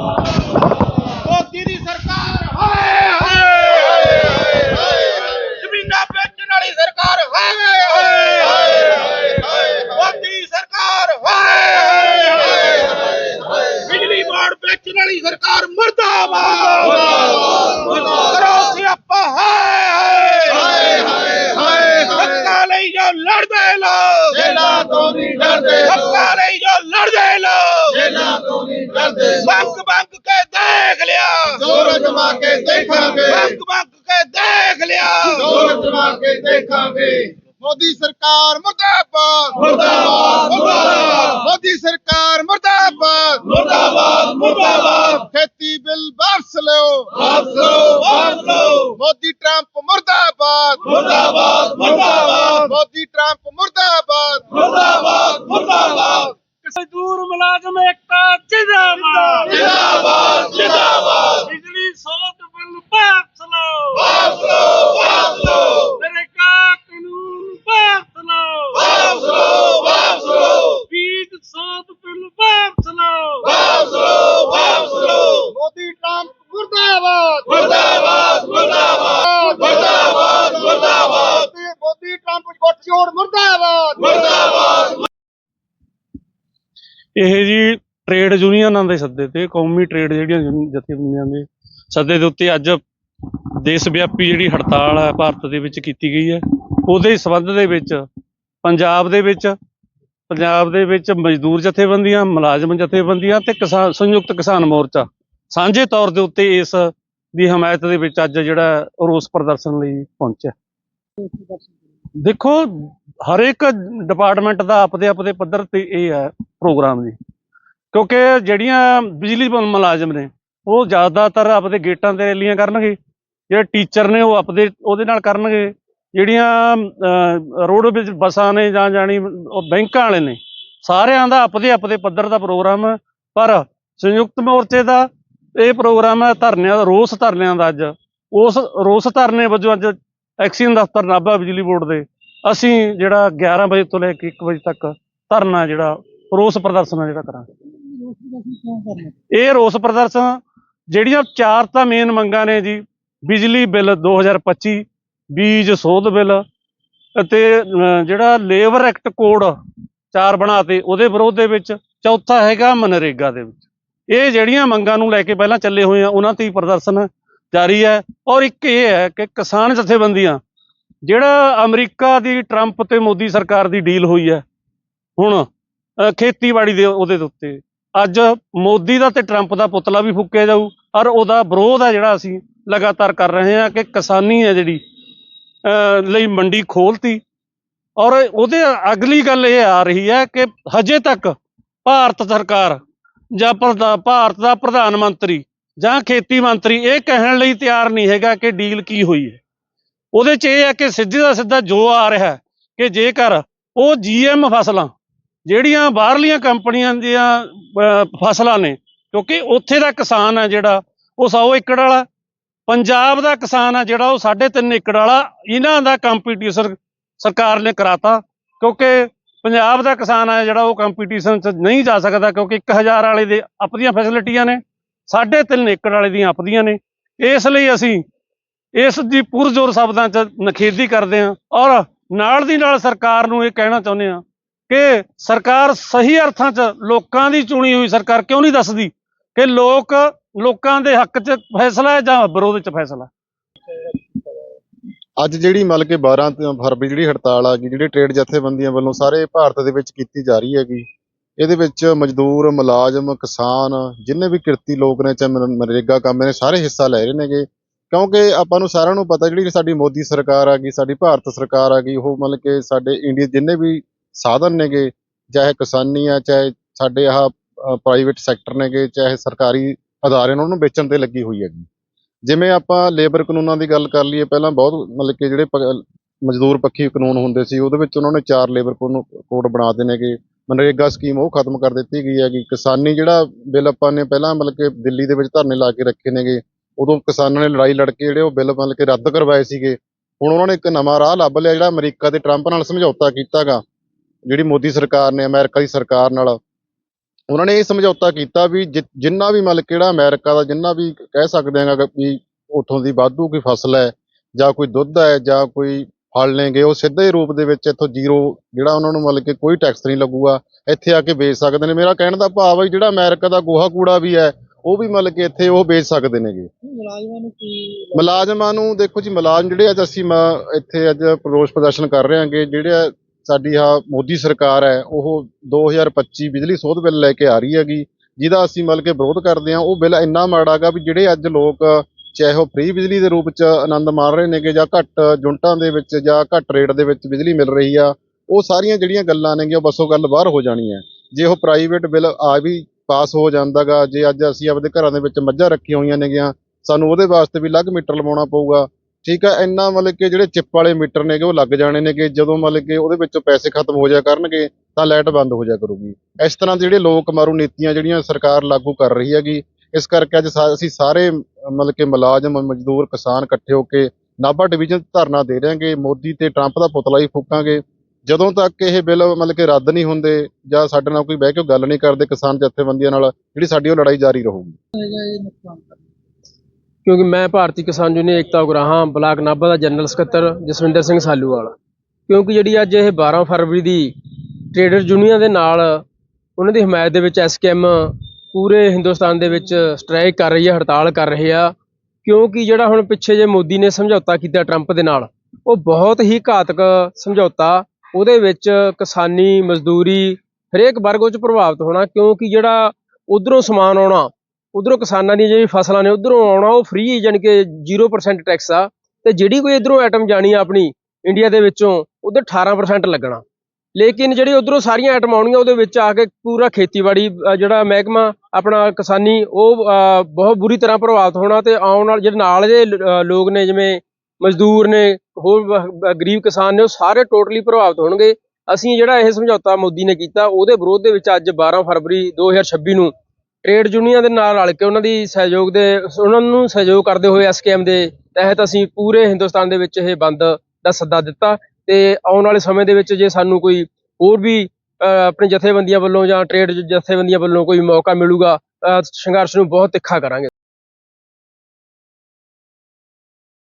ਮੋਦੀ ਦੀ ਸਰਕਾਰ, ਹਾਏ ਹਾਏ ਜ਼ਮੀਨਾਂ ਵੇਚਣ ਵਾਲੀ ਸਰਕਾਰ, ਹਾਏ ਹਾਏ ਮੋਦੀ ਸਰਕਾਰ ਹਾਏ ਹਾਏ। ਬਿਜਲੀ ਬੋਰਡ ਵੇਚਣ ਵਾਲੀ ਸਰਕਾਰ, ਮਰਦਾਬਾਦ ਕਰੋ ਸਿਆਪਾ ਹਾਏ ਹਾਏ ਹੱਕਾਂ ਲਈ ਜੋ ਲੜਦੇ ਲੋਕ ਜੇਲਾਂ ਤੋਂ ਨਹੀਂ ਡਰਦੇ ਹੱਕਾਂ ਲਈ ਜੋ ਲੜਦੇ ਲੋਕ ਜੇਲਾਂ ਤੋਂ ਨਹੀਂ ਡਰਦੇ ਬੰਕ ਬੰਕ ਕੇ ਦੇਖ ਲਿਆ ਜ਼ੋਰ ਜਮਾ ਕੇ ਦੇਖਾਂਗੇ ਬੰਕ ਬੰਕ ਕੇ ਦੇਖ ਲਿਆ ਜ਼ੋਰ ਜਮਾ ਕੇ ਦੇਖਾਂਗੇ ਮੋਦੀ ਸਰਕਾਰ ਮੁਰਦਾਬਾਦ। ਮੁਰਦਾਬਾਦ, ਮੁਰਦਾਬਾਦ। ਮੋਦੀ ਸਰਕਾਰ ਮੁਰਦਾਬਾਦ। ਮੁਰਦਾਬਾਦ ਮੁਰਦਾਬਾਦ। ਖੇਤੀ ਬਿੱਲ ਵਾਪਸ ਲਿਓ। ਵਾਪਸ ਲਓ ਵਾਪਸ ਲਓ। ਮੋਦੀ ਟਰੰਪ ਮੁਰਦਾਬਾਦ। ਮੁਰਦਾਬਾਦ ਮੁਰਦਾਬਾਦ। ਮੋਦੀ ਟਰੰਪ ਮੁਰਦਾਬਾਦ। ਮੁਰਦਾਬਾਦ ਮੁਰਦਾਬਾਦ। ਮਜ਼ਦੂਰ ਮੁਲਾਜ਼ਮ ਏਕਤਾ ਜਿੰਦਾਬਾਦ। ਜਿੰਦਾਬਾਦ ਜਿੰਦਾਬਾਦ। ਬਿਜਲੀ ਸੋਧ ਬਿੱਲ ਵਾਪਸ ਲਓ। ਵਾਪਸ ਲਓ ਵਾਪਸ ਲਓ। ਵਾਪਸ ਲਓ ਵਾਪਸ ਲਓ ਬੀਜ ਸੋਧ ਬਿੱਲ ਵਾਪਸ ਲਓ ਵਾਪਸ ਲਓ ਵਾਪਸ ਲਓ ਮੋਦੀ ਟਰੰਪ ਮੁਰਦਾਬਾਦ ਮੁਰਦਾਬਾਦ ਮੁਰਦਾਬਾਦ ਮੁਰਦਾਬਾਦ ਮੁਰਦਾਬਾਦ ਮੋਦੀ- ਮੋਦੀ ਟਰੰਪ ਗੁੱਟ ਜੋੜ ਮੁਰਦਾਬਾਦ ਮੁਰਦਾਬਾਦ ਇਹ ਜੀ ਟ੍ਰੇਡ ਯੂਨੀਅਨਾਂ ਦੇ ਸੱਦੇ ਤੇ ਕੌਮੀ ਟ੍ਰੇਡ ਜਿਹੜੀਆਂ ਜਥੇਬੰਦੀਆਂ ਦੇ ਸੱਦੇ ਦੇ ਉੱਤੇ ਅੱਜ ਦੇਸ਼ ਵਿਆਪੀ ਜਿਹੜੀ ਹੜਤਾਲ ਹੈ ਭਾਰਤ ਦੇ ਵਿੱਚ ਕੀਤੀ ਗਈ ਹੈ ਉਹਦੇ ਸਬੰਧ ਦੇ ਵਿੱਚ ਪੰਜਾਬ ਦੇ ਵਿੱਚ, ਪੰਜਾਬ ਦੇ ਵਿੱਚ ਮਜ਼ਦੂਰ ਜਥੇਬੰਦੀਆਂ, ਮੁਲਾਜ਼ਮ ਜਥੇਬੰਦੀਆਂ ਤੇ ਕਿਸਾਨ, ਸੰਯੁਕਤ ਕਿਸਾਨ ਮੋਰਚਾ। ਸਾਂਝੇ ਤੌਰ ਦੇ ਉੱਤੇ ਇਸ ਦੀ ਹਮਾਇਤ ਦੇ ਵਿੱਚ ਅੱਜ ਜਿਹੜਾ ਰੋਸ ਪ੍ਰਦਰਸ਼ਨ ਲਈ ਪਹੁੰਚਿਆ। ਦੇਖੋ, ਹਰ ਇੱਕ ਡਿਪਾਰਟਮੈਂਟ ਦਾ ਆਪਦੇ ਆਪਦੇ ਪੱਧਰ ਤੇ ਇਹ ਹੈ ਪ੍ਰੋਗਰਾਮ ਜੀ। ਕਿਉਂਕਿ ਜਿਹੜੀਆਂ ਬਿਜਲੀ ਮੁਲਾਜ਼ਮ ਨੇ, ਉਹ ਜ਼ਿਆਦਾਤਰ ਆਪਦੇ ਗੇਟਾਂ ਤੇ ਰੈਲੀਆਂ ਕਰਨਗੇ। ਜਿਹੜੇ ਟੀਚਰ ਨੇ, ਉਹ ਆਪਦੇ, ਉਹਦੇ ਨਾਲ ਕਰਨਗੇ। ਜਿਹੜੀਆਂ ਰੋਡ ਵਿੱਚ ਬੱਸਾਂ ਨੇ ਜਾਂ ਜਾਣੀ ਉਹ ਬੈਂਕਾਂ ਵਾਲੇ ਨੇ, ਸਾਰਿਆਂ ਦਾ ਆਪਦੇ ਆਪਦੇ ਪੱਧਰ ਦਾ ਪ੍ਰੋਗਰਾਮ, ਪਰ ਸੰਯੁਕਤ ਮੋਰਚੇ ਦਾ ਇਹ ਪ੍ਰੋਗਰਾਮ ਹੈ ਧਰਨਿਆਂ ਦਾ, ਰੋਸ ਧਰਨਿਆਂ ਦਾ ਅੱਜ। ਉਸ ਰੋਸ ਧਰਨੇ ਵਜੋਂ ਅੱਜ ਐਕਸੀਅਨ ਦਫ਼ਤਰ ਨਾਭਾ ਬਿਜਲੀ ਬੋਰਡ ਦੇ, ਅਸੀਂ ਜਿਹੜਾ 11 ਵਜੇ ਤੋਂ ਲੈ ਕੇ 1 ਵਜੇ ਤੱਕ ਧਰਨਾ ਜਿਹੜਾ, ਰੋਸ ਪ੍ਰਦਰਸ਼ਨ ਆ ਜਿਹੜਾ ਕਰਾਂਗੇ। ਇਹ ਰੋਸ ਪ੍ਰਦਰਸ਼ਨ, ਜਿਹੜੀਆਂ ਚਾਰ ਤਾਂ ਮੇਨ ਮੰਗਾਂ ਨੇ ਜੀ, ਬਿਜਲੀ ਬਿੱਲ 2025 ਬੀਜ ਸੋਧ ਬਿੱਲ ਅਤੇ ਜਿਹੜਾ ਲੇਬਰ ਐਕਟ ਕੋਡ ਚਾਰ ਬਣਾਤੇ, ਉਹਦੇ ਵਿਰੋਧ ਦੇ ਵਿੱਚ ਚੌਥਾ ਹੈਗਾ ਮਨਰੇਗਾ ਦੇ ਵਿੱਚ। ਇਹ ਜਿਹੜੀਆਂ ਮੰਗਾਂ ਨੂੰ ਲੈ ਕੇ ਪਹਿਲਾਂ ਚੱਲੇ ਹੋਏ ਆ, ਉਹਨਾਂ ਤੇ ਪ੍ਰਦਰਸ਼ਨ ਜਾਰੀ ਹੈ। ਔਰ ਇੱਕ ਇਹ ਹੈ ਕਿ ਕਿਸਾਨ ਜਥੇਬੰਦੀਆਂ, ਜਿਹੜਾ ਅਮਰੀਕਾ ਦੀ ਟਰੰਪ ਤੇ ਮੋਦੀ ਸਰਕਾਰ ਦੀ ਡੀਲ ਹੋਈ ਹੈ, ਹੁਣ ਖੇਤੀਬਾੜੀ ਦੇ ਉਹਦੇ ਉੱਤੇ, ਅੱਜ ਮੋਦੀ ਦਾ ਤੇ ਟਰੰਪ ਦਾ ਪੁਤਲਾ ਵੀ ਫੂਕਿਆ ਜਾਊ। ਔਰ ਉਹਦਾ ਵਿਰੋਧ ਹੈ ਜਿਹੜਾ ਅਸੀਂ ਲਗਾਤਾਰ ਕਰ ਰਹੇ ਹਾਂ ਕਿ ਕਿਸਾਨੀ ਹੈ ਜਿਹੜੀ ਲਈ ਮੰਡੀ ਖੋਲਤੀ। ਔਰ ਉਹਦੇ ਅਗਲੀ ਗੱਲ ਇਹ ਆ ਰਹੀ ਹੈ ਕਿ ਹਜੇ ਤੱਕ ਭਾਰਤ ਸਰਕਾਰ ਜਾਂ ਪ੍ਰਧਾ- ਭਾਰਤ ਦਾ ਪ੍ਰਧਾਨ ਮੰਤਰੀ ਜਾਂ ਖੇਤੀ ਮੰਤਰੀ ਇਹ ਕਹਿਣ ਲਈ ਤਿਆਰ ਨਹੀਂ ਹੈਗਾ ਕਿ ਡੀਲ ਕੀ ਹੋਈ ਹੈ। ਉਹਦੇ 'ਚ ਇਹ ਹੈ ਕਿ ਸਿੱਧੇ ਦਾ ਸਿੱਧਾ ਜੋ ਆ ਰਿਹਾ ਕਿ ਜੇਕਰ ਉਹ ਜੀਐਮ ਫਸਲਾਂ, ਜਿਹੜੀਆਂ ਬਾਹਰਲੀਆਂ ਕੰਪਨੀਆਂ ਦੀਆਂ ਫਸਲਾਂ ਨੇ, ਕਿਉਂਕਿ ਉੱਥੇ ਦਾ ਕਿਸਾਨ ਹੈ ਜਿਹੜਾ, ਉਹ 100 ਏਕੜ ਵਾਲਾ ਪੰਜਾਬ ਦਾ ਕਿਸਾਨ ਹੈ ਜਿਹੜਾ ਉਹ 3.5 ਏਕੜ ਵਾਲਾ, ਇਹਨਾਂ ਦਾ ਕੰਪੀਟੀਸ਼ਨ ਸਰਕਾਰ ਨੇ ਕਰਾਤਾ, ਕਿਉਂਕਿ ਪੰਜਾਬ ਦਾ ਕਿਸਾਨ ਹੈ ਜਿਹੜਾ ਉਹ ਕੰਪੀਟੀਸ਼ਨ 'ਚ ਨਹੀਂ ਜਾ ਸਕਦਾ, ਕਿਉਂਕਿ 1000 ਵਾਲੇ ਦੇ ਆਪਣੀਆਂ ਫੈਸਿਲਿਟੀਆਂ ਨੇ 3.5 ਏਕੜ ਵਾਲੇ ਦੀਆਂ ਆਪਣੀਆਂ ਨੇ। ਇਸ ਲਈ ਅਸੀਂ ਇਸ ਦੀ ਪੁਰਜ਼ੋਰ ਸ਼ਬਦਾਂ 'ਚ ਨਖੇਦੀ ਕਰਦੇ ਹਾਂ ਔਰ ਨਾਲ ਦੀ ਨਾਲ ਸਰਕਾਰ ਨੂੰ ਇਹ ਕਹਿਣਾ ਚਾਹੁੰਦੇ ਹਾਂ ਕਿ ਸਰਕਾਰ ਸਹੀ ਅਰਥਾਂ 'ਚ ਲੋਕਾਂ ਦੀ ਚੁਣੀ ਹੋਈ ਸਰਕਾਰ ਕਿਉਂ ਨਹੀਂ ਦੱਸਦੀ ਕਿ ਲੋਕ ਲੋਕਾਂ ਦੇ ਹੱਕ 'ਚ ਫੈਸਲਾ ਹੈ ਜਾਂ ਵਿਰੋਧ 'ਚ ਫੈਸਲਾ? ਅੱਜ ਜਿਹੜੀ ਮਤਲਬ ਕਿ 12 ਫਰਵਰੀ ਜਿਹੜੀ ਹੜਤਾਲ ਆ ਗਈ, ਜਿਹੜੇ ਟ੍ਰੇਡ ਜਥੇਬੰਦੀਆਂ ਵੱਲੋਂ ਸਾਰੇ ਭਾਰਤ ਦੇ ਵਿੱਚ ਕੀਤੀ ਜਾ ਰਹੀ ਹੈਗੀ, ਇਹਦੇ ਵਿੱਚ ਮਜ਼ਦੂਰ, ਮੁਲਾਜ਼ਮ, ਕਿਸਾਨ, ਜਿੰਨੇ ਵੀ ਕਿਰਤੀ ਲੋਕ ਨੇ, ਚਾਹੇ ਮਨਰੇਗਾ ਕੰਮ ਨੇ, ਸਾਰੇ ਹਿੱਸਾ ਲੈ ਰਹੇ ਨੇਗੇ। ਕਿਉਂਕਿ ਆਪਾਂ ਨੂੰ ਸਾਰਿਆਂ ਨੂੰ ਪਤਾ ਜਿਹੜੀ ਸਾਡੀ ਮੋਦੀ ਸਰਕਾਰ ਆ ਗਈ, ਸਾਡੀ ਭਾਰਤ ਸਰਕਾਰ ਆ ਗਈ, ਉਹ ਮਤਲਬ ਕਿ ਸਾਡੇ ਇੰਡੀਆ ਜਿੰਨੇ ਵੀ ਸਾਧਨ ਨੇਗੇ, ਚਾਹੇ ਕਿਸਾਨੀ ਆ, ਚਾਹੇ ਸਾਡੇ ਆਹ ਪ੍ਰਾਈਵੇਟ ਸੈਕਟਰ ਨੇਗੇ, ਚਾਹੇ ਸਰਕਾਰੀ ਅਦਾਰੇ ਨੇ ਉਹਨਾਂ ਨੂੰ ਵੇਚਣ ਤੇ ਲੱਗੀ ਹੋਈ ਹੈਗੀ। ਜਿਵੇਂ ਆਪਾਂ ਲੇਬਰ ਕਾਨੂੰਨਾਂ ਦੀ ਗੱਲ ਕਰ ਲਈਏ, ਪਹਿਲਾਂ ਬਹੁਤ ਮਤਲਬ ਕਿ ਜਿਹੜੇ ਪ- ਮਜ਼ਦੂਰ ਪੱਖੀ ਕਾਨੂੰਨ ਹੁੰਦੇ ਸੀ, ਉਹਦੇ ਵਿੱਚ ਉਹਨਾਂ ਨੇ ਚਾਰ ਲੇਬਰ ਕੋਡ ਬਣਾ ਦਿੱਤੇ ਨੇਗੇ ਮਨਰੇਗਾ ਸਕੀਮ ਉਹ ਖਤਮ ਕਰ ਦਿੱਤੀ ਗਈ ਹੈਗੀ। ਕਿਸਾਨੀ ਜਿਹੜਾ ਬਿੱਲ ਆਪਾਂ ਨੇ ਪਹਿਲਾਂ ਮਤਲਬ ਕਿ ਦਿੱਲੀ ਦੇ ਵਿੱਚ ਧਰਨੇ ਲਾ ਕੇ ਰੱਖੇ ਨੇਗੇ, ਉਦੋਂ ਕਿਸਾਨਾਂ ਨੇ ਲੜਾਈ ਲੜ ਕੇ ਜਿਹੜੇ ਉਹ ਬਿੱਲ ਮਤਲਬ ਕਿ ਰੱਦ ਕਰਵਾਏ ਸੀਗੇ। ਹੁਣ ਉਹਨਾਂ ਨੇ ਇੱਕ ਨਵਾਂ ਰਾਹ ਲੱਭ ਲਿਆ ਜਿਹੜਾ ਅਮਰੀਕਾ ਤੇ ਟਰੰਪ ਨਾਲ ਸਮਝੌਤਾ ਕੀਤਾਗਾ ਜਿਹੜੀ ਮੋਦੀ ਸਰਕਾਰ ਨੇ, ਅਮਰੀਕਾ ਦੀ ਸਰਕਾਰ ਨਾਲ ਉਹਨਾਂ ਨੇ ਇਹ ਸਮਝੌਤਾ ਕੀਤਾ ਵੀ ਜਿ- ਜਿੰਨਾ ਵੀ ਮਤਲਬ ਕਿਹੜਾ ਅਮਰੀਕਾ ਦਾ ਜਿੰਨਾ ਵੀ ਕਹਿ ਸਕਦੇ ਹਾਂ ਵੀ ਉੱਥੋਂ ਦੀ ਵਾਧੂ ਕੋਈ ਫਸਲ ਹੈ ਜਾਂ ਕੋਈ ਦੁੱਧ ਹੈ ਜਾਂ ਕੋਈ ਫਲ ਨੇਗੇ ਉਹ ਸਿੱਧੇ ਰੂਪ ਦੇ ਵਿੱਚ ਇੱਥੋਂ ਜ਼ੀਰੋ ਜਿਹੜਾ ਉਹਨਾਂ ਨੂੰ ਮਤਲਬ ਕਿ ਕੋਈ ਟੈਕਸ ਨਹੀਂ ਲੱਗੂਗਾ ਇੱਥੇ ਆ ਕੇ ਵੇਚ ਸਕਦੇ ਨੇ। ਮੇਰਾ ਕਹਿਣ ਦਾ ਭਾਵ ਹੈ ਵੀ ਜਿਹੜਾ ਅਮਰੀਕਾ ਦਾ ਗੋਹਾ ਕੂੜਾ ਵੀ ਹੈ ਉਹ ਵੀ ਮਤਲਬ ਕਿ ਇੱਥੇ ਉਹ ਵੇਚ ਸਕਦੇ ਨੇਗੇ। ਮੁਲਾਜ਼ਮਾਂ ਨੂੰ ਕੀ ਮੁਲਾਜ਼ਮਾਂ ਨੂੰ ਦੇਖੋ ਜੀ ਮੁਲਾਜ਼ਮ ਜਿਹੜੇ ਅੱਜ ਅਸੀਂ ਮ- ਇੱਥੇ ਅੱਜ ਰੋਸ ਪ੍ਰਦਰਸ਼ਨ ਕਰ ਰਹੇ ਹਾਂਗੇ ਜਿਹੜੇ ਸਾਡੀ ਆ ਮੋਦੀ ਸਰਕਾਰ ਹੈ, ਉਹ 2025 ਬਿਜਲੀ ਸੋਧ ਬਿੱਲ ਲੈ ਕੇ ਆ ਰਹੀ ਹੈਗੀ, ਜਿਹਦਾ ਅਸੀਂ ਮਤਲਬ ਕਿ ਵਿਰੋਧ ਕਰਦੇ ਹਾਂ, ਉਹ ਬਿੱਲ ਇੰਨਾ ਮਾੜਾ ਗਾ ਵੀ ਜਿਹੜੇ ਅੱਜ ਲੋਕ ਚਾਹੇ ਉਹ ਫ੍ਰੀ ਬਿਜਲੀ ਦੇ ਰੂਪ 'ਚ ਆਨੰਦ ਮਾਣ ਰਹੇ ਨੇਗੇ ਜਾਂ ਘੱਟ ਯੂਨਿਟਾਂ ਦੇ ਵਿੱਚ ਜਾਂ ਘੱਟ ਰੇਟ ਦੇ ਵਿੱਚ ਬਿਜਲੀ ਮਿਲ ਰਹੀ ਆ, ਉਹ ਸਾਰੀਆਂ ਜਿਹੜੀਆਂ ਗੱਲਾਂ ਨੇਗੀਆਂ ਬਸ ਉਹ ਗੱਲ ਬਾਹਰ ਹੋ ਜਾਣੀ ਹੈ। ਜੇ ਉਹ ਪ੍ਰਾਈਵੇਟ ਬਿੱਲ ਆ ਵੀ ਪਾਸ ਹੋ ਜਾਂਦਾਗਾ ਜੇ ਅੱਜ ਅਸੀਂ ਆਪਦੇ ਘਰਾਂ ਦੇ ਵਿੱਚ ਮੱਝਾਂ ਰੱਖੀਆਂ ਹੋਈਆਂ ਨੇਗੀਆਂ, ਸਾਨੂੰ ਉਹਦੇ ਵਾਸਤੇ ਵੀ ਅਲੱਗ ਮੀਟਰ ਲਵਾਉਣਾ ਪਊਗਾ ਠੀਕ ਆ, ਇੰਨਾ ਮਤਲਬ ਕਿ ਜਿਹੜੇ ਚਿੱਪ ਵਾਲੇ ਮੀਟਰ ਨੇਗੇ ਉਹ ਲੱਗ ਜਾਣੇ ਨੇਗੇ ਜਦੋਂ ਮਤਲਬ ਕਿ ਉਹਦੇ ਵਿੱਚੋਂ ਪੈਸੇ ਖਤਮ ਹੋ ਜਾ ਕਰਨਗੇ, ਤਾਂ ਲਾਈਟ ਬੰਦ ਹੋ ਜਾ ਕਰੂਗੀ। ਇਸ ਤਰ੍ਹਾਂ ਦੇ ਜਿਹੜੇ ਲੋਕ ਮਾਰੂ ਨੀਤੀਆਂ ਜਿਹੜੀਆਂ ਸਰਕਾਰ ਲਾਗੂ ਕਰ ਰਹੀ ਹੈਗੀ, ਇਸ ਕਰਕੇ ਅੱਜ ਅਸੀਂ ਸਾਰੇ ਮਤਲਬ ਕਿ ਮੁਲਾਜ਼ਮ, ਮਜ਼ਦੂਰ, ਕਿਸਾਨ ਇਕੱਠੇ ਹੋ ਕੇ ਨਾਭਾ ਡਿਵੀਜ਼ਨ ਧਰਨਾ ਦੇ ਰਹੇਗੇ ਮੋਦੀ ਤੇ ਟਰੰਪ ਦਾ ਪੁਤਲਾ ਹੀ ਫੂਕਾਂਗੇ। ਜਦੋਂ ਤੱਕ ਇਹ ਬਿੱਲ ਮਤਲਬ ਕਿ ਰੱਦ ਨਹੀਂ ਹੁੰਦੇ ਜਾਂ ਸਾਡੇ ਨਾਲ ਕੋਈ ਬਹਿ ਕੇ ਗੱਲ ਨਹੀਂ ਕਰਦੇ ਕਿਸਾਨ ਜਥੇਬੰਦੀਆਂ ਨਾਲ, ਜਿਹੜੀ ਸਾਡੀ ਉਹ ਲੜਾਈ ਜਾਰੀ ਰਹੂਗੀ। ਕਿਉਂਕਿ ਮੈਂ ਭਾਰਤੀ ਕਿਸਾਨ ਯੂਨੀਅਨ ਏਕਤਾ ਉਗਰਾਹਾਂ, ਬਲਾਕ ਨਾਭਾ ਦਾ ਜਨਰਲ ਸਕੱਤਰ ਜਸਵਿੰਦਰ ਸਿੰਘ ਸਾਲੂਵਾਲ ਕਿਉਂਕਿ ਜਿਹੜੀ ਅੱਜ ਇਹ 12 ਫਰਵਰੀ ਦੀ ਟ੍ਰੇਡਰ ਯੂਨੀਅਨ ਦੇ ਨਾਲ ਉਹਨਾਂ ਦੀ ਹਮਾਇਤ ਦੇ ਵਿੱਚ ਐਸਕੇਐਮ ਪੂਰੇ ਹਿੰਦੁਸਤਾਨ ਦੇ ਵਿੱਚ ਸਟ੍ਰਾਈਕ ਕਰ ਰਹੀ ਹੈ, ਹੜਤਾਲ ਕਰ ਰਹੇ ਆ। ਕਿਉਂਕਿ ਜਿਹੜਾ ਹੁਣ ਪਿੱਛੇ ਜੇ ਮੋਦੀ ਨੇ ਸਮਝੌਤਾ ਕੀਤਾ ਟਰੰਪ ਦੇ ਨਾਲ, ਉਹ ਬਹੁਤ ਹੀ ਘਾਤਕ ਸਮਝੌਤਾ। ਉਹਦੇ ਵਿੱਚ ਕਿਸਾਨੀ ਮਜ਼ਦੂਰੀ ਹਰੇਕ ਵਰਗ ਉਹ 'ਚ ਪ੍ਰਭਾਵਿਤ ਹੋਣਾ, ਕਿਉਂਕਿ ਜਿਹੜਾ ਉਧਰੋਂ ਸਮਾਨ ਆਉਣਾ ਉਧਰੋਂ ਕਿਸਾਨਾਂ ਦੀਆਂ ਜਿਹੜੀ ਫਸਲਾਂ ਨੇ ਉਧਰੋਂ ਆਉਣਾ, ਉਹ ਫ੍ਰੀ ਯਾਨੀ ਕਿ 0% ਟੈਕਸ ਆ। ਤੇ ਜਿਹੜੀ ਕੋਈ ਇਧਰੋਂ ਆਈਟਮ ਜਾਣੀ ਆ ਆਪਣੀ ਇੰਡੀਆ ਦੇ ਵਿੱਚੋਂ, ਉਧਰ 18% ਲੱਗਣਾ। ਲੇਕਿਨ ਜਿਹੜੀ ਉਧਰੋਂ ਸਾਰੀਆਂ ਆਈਟਮ ਆਉਣੀਆਂ ਉਹਦੇ ਵਿੱਚ ਆ ਕੇ ਪੂਰਾ ਖੇਤੀਬਾੜੀ ਜਿਹੜਾ ਮਹਿਕਮਾ ਆਪਣਾ ਕਿਸਾਨੀ, ਉਹ ਬਹੁਤ ਬੁਰੀ ਤਰ੍ਹਾਂ ਪ੍ਰਭਾਵਿਤ ਹੋਣਾ ਤੇ ਆਉਣ ਨਾਲ ਜਿਹੜੇ ਨਾਲ ਦੇ ਲੋਕ ਨੇ, ਜਿਵੇਂ ਮਜ਼ਦੂਰ ਨੇ, ਹੋਰ ਗਰੀਬ ਕਿਸਾਨ ਨੇ, ਉਹ ਸਾਰੇ ਟੋਟਲੀ ਪ੍ਰਭਾਵਿਤ ਹੋਣਗੇ। ਅਸੀਂ ਜਿਹੜਾ ਇਹ ਸਮਝੌਤਾ ਮੋਦੀ ਨੇ ਕੀਤਾ, ਉਹਦੇ ਵਿਰੋਧ ਦੇ ਵਿੱਚ ਅੱਜ 12 ਫਰਵਰੀ 2026 ਨੂੰ ਟ੍ਰੇਡ ਯੂਨੀਅਨ ਦੇ ਨਾਲ ਰਲ ਕੇ ਉਹਨਾਂ ਦੀ ਸਹਿਯੋਗ ਦੇ ਉਹਨਾਂ ਨੂੰ ਸਹਿਯੋਗ ਕਰਦੇ ਹੋਏ ਐਸਕੇਐਮ ਦੇ ਤਹਿਤ ਅਸੀਂ ਪੂਰੇ ਹਿੰਦੁਸਤਾਨ ਦੇ ਵਿੱਚ ਇਹ ਬੰਦ ਦਾ ਸੱਦਾ ਦਿੱਤਾ ਤੇ ਆਉਣ ਵਾਲੇ ਸਮੇਂ ਦੇ ਵਿੱਚ ਜੇ ਸਾਨੂੰ ਕੋਈ ਹੋਰ ਵੀ ਆਪਣੀ ਜਥੇਬੰਦੀਆਂ ਵੱਲੋਂ ਜਾਂ ਟ੍ਰੇਡ ਜਥੇਬੰਦੀਆਂ ਵੱਲੋਂ ਕੋਈ ਮੌਕਾ ਮਿਲੂਗਾ ਅਹ, ਸੰਘਰਸ਼ ਨੂੰ ਬਹੁਤ ਤਿੱਖਾ ਕਰਾਂਗੇ।